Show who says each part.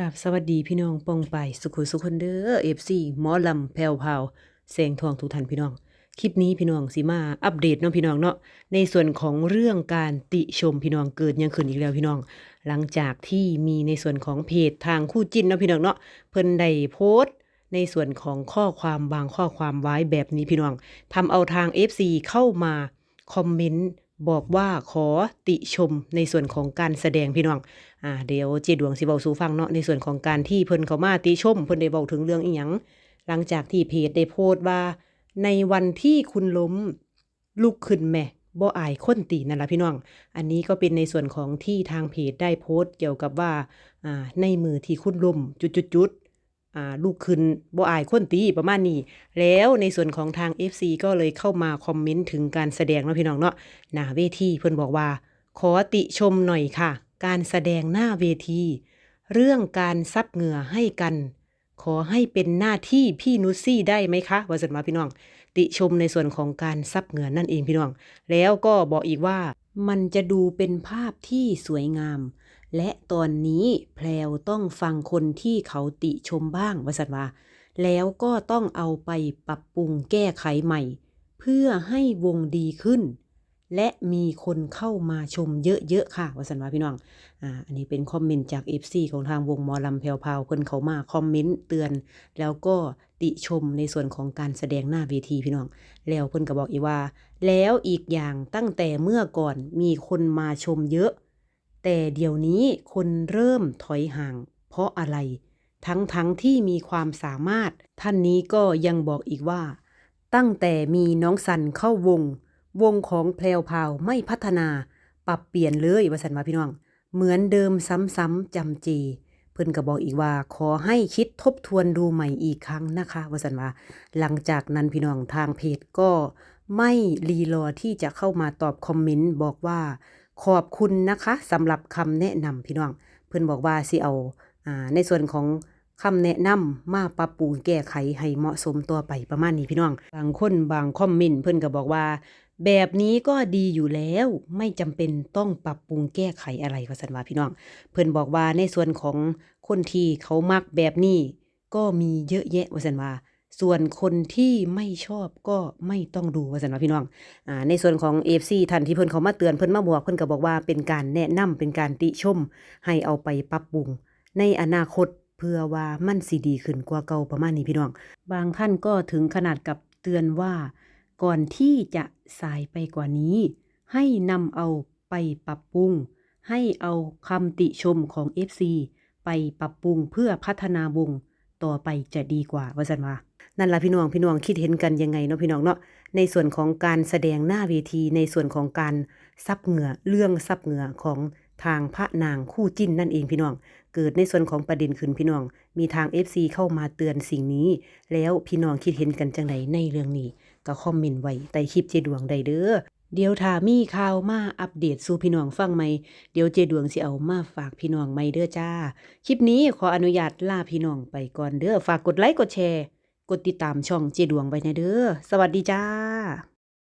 Speaker 1: กับสวัสดีพี่น้องปองไปสุขุสุคนเด้อเอฟซีหมอลำแผ่วพราวแสงทองทุกท่านพี่น้อง คลิปนี้พี่น้องสิมาอัปเดตเนาะพี่น้องเนาะในส่วนของเรื่องการติชมพี่น้องเกิดยังขึ้นอีกแล้วพี่น้อง หลังจากที่มีในส่วนของเพจทางคู่จิ้นเนาะพี่น้องเนาะเพิ่นได้โพสต์ในส่วนของข้อความบางข้อความไว้แบบนี้พี่น้องทำเอาทาง FC เข้ามาคอมเมนต์ บอกว่าขอติชมในส่วนของการแสดงพี่น้อง อ่าเดี๋ยวเจดวงสิเว้าสู่ฟังเนาะในส่วนของการที่เพิ่นเขามาติชม เพิ่นได้เว้าถึงเรื่องอีหยังหลังจากที่เพจได้โพสต์ว่า ในวันที่คุณล้มลุกขึ้นแม่บ่อายคนตีนั่นล่ะพี่น้อง อันนี้ก็เป็นในส่วนของที่ทางเพจได้โพสต์เกี่ยวกับว่า อ่า ในมือที่คุณล้มจุดๆๆอ่า ลุกขึ้นบ่อายคนตีประมาณนี้ แล้วในส่วนของทาง FC ก็เลยเข้ามาคอมเมนต์ถึงการแสดงเนาะพี่น้องเนาะหน้าเวทีเพิ่อนบอกว่า ขอติชมหน่อยค่ะ การแสดงหน้าเวที เรื่องการซับเหงื่อให้กัน ขอให้เป็นหน้าที่พี่นุชซี่ได้ไหมคะว่าสันมาพี่น้อง ติชมในส่วนของการซับเหงื่อนั่นเองพี่น้อง แล้วก็บอกอีกว่ามันจะดูเป็นภาพที่สวยงาม และตอนนี้แพลวต้องฟังคนที่เขาติชมบ้างวาสันว่า แล้วก็ต้องเอาไปปรับปรุงแก้ไขใหม่ เพื่อให้วงดีขึ้น และมีคนเข้ามาชมเยอะๆค่ะวาสันว่าพี่น้องอ่าอันนี้เป็นคอมเมนต์จาก FC ของทางวงมอลำแพรวพาวเพิ่นเขามาคอมเมนต์เตือน แล้วก็ติชมในส่วนของการแสดงหน้าเวทีพี่น้อง แล้วเพิ่นก็บอกอีกว่า แล้วอีกอย่างตั้งแต่เมื่อก่อนมีคนมาชมเยอะ แต่เดี๋ยวนี้คนเริ่มถอยห่าง เพราะอะไร ทั้งทั้งที่มีความสามารถ ท่านนี้ก็ยังบอกอีกว่า ตั้งแต่มีน้องสันเข้าวง วงของแพรวพาวไม่พัฒนา ปรับเปลี่ยนเลยว่าสันว่าพี่น้อง เหมือนเดิมซ้ำๆจำเจเพิ่นก็บอกอีกว่าขอให้คิดทบทวนดูใหม่อีกครั้งนะคะว่าสันว่าหลังจากนั้นพี่น้องทางเพจก็ไม่รีรอที่จะเข้ามาตอบคอมเมนต์บอกว่า ขอบคุณนะคะสำหรับคำแนะนำพี่น้อง เพิ่อนบอกว่าสิเอาอ่าในส่วนของคำแนะนำมาปรับปรุงแก้ไขให้เหมาะสมต่อไปประมาณนี้พี่น้อง บางคนบางคอมเมนต์เพิ่อนก็บอกว่า แบบนี้ก็ดีอยู่แล้วไม่จำเป็นต้องปรับปรุงแก้ไขอะไรว่าสันว่าพี่น้อง เพิ่อนบอกว่าในส่วนของคนที่เขามักแบบนี้ก็มีเยอะแยะว่าสันว่า ส่วนคนที่ไม่ชอบก็ไม่ต้องดูว่าสันว่าพี่น้องอ่าในส่วนของ FC ท่านที่เพิ่นเขามาเตือนเพิ่นมาบอกเพิ่นก็บอกว่าเป็นการแนะนำเป็นการติชม ให้เอาไปปรับปรุง ในอนาคตเพื่อว่ามันสิดีขึ้นกว่าเก่าประมาณนี้พี่น้อง บางท่านก็ถึงขนาดกับเตือนว่า ก่อนที่จะสายไปกว่านี้ ให้นำเอาไปปรับปรุง ให้เอาคำติชมของ FC ไปปรับปรุงเพื่อพัฒนาวง ต่อไปจะดีกว่าว่าสันว่านั่นละพี่น้องพี่น้องคิดเห็นกันยังไงเนาะพี่น้องเนาะในส่วนของการแสดงหน้าเวทีในส่วนของการซับเหงื่อเรื่องซับเหงื่อของทางพระนางคู่จิ้นนั่นเองพี่น้อง เกิดในส่วนของประเด็นขึ้นพี่น้อง มีทาง FC เข้ามาเตือนสิ่งนี้ แล้วพี่น้องคิดเห็นกันจังไดในเรื่องนี้ ก็คอมเมนต์ไว้ใต้คลิปเจดวงได้เด้อ เดี๋ยวถ้ามีข่าวมาอัปเดตสู่พี่น้องฟังไหม เดี๋ยวเจดวงสิเอามาฝากพี่น้องไหมเด้อจ้า คลิปนี้ขออนุญาตลาพี่น้องไปก่อนเด้อ ฝากกดไลค์กดแชร์ กดติดตามช่องเจดวงไว้นะเด้อ สวัสดีจ้า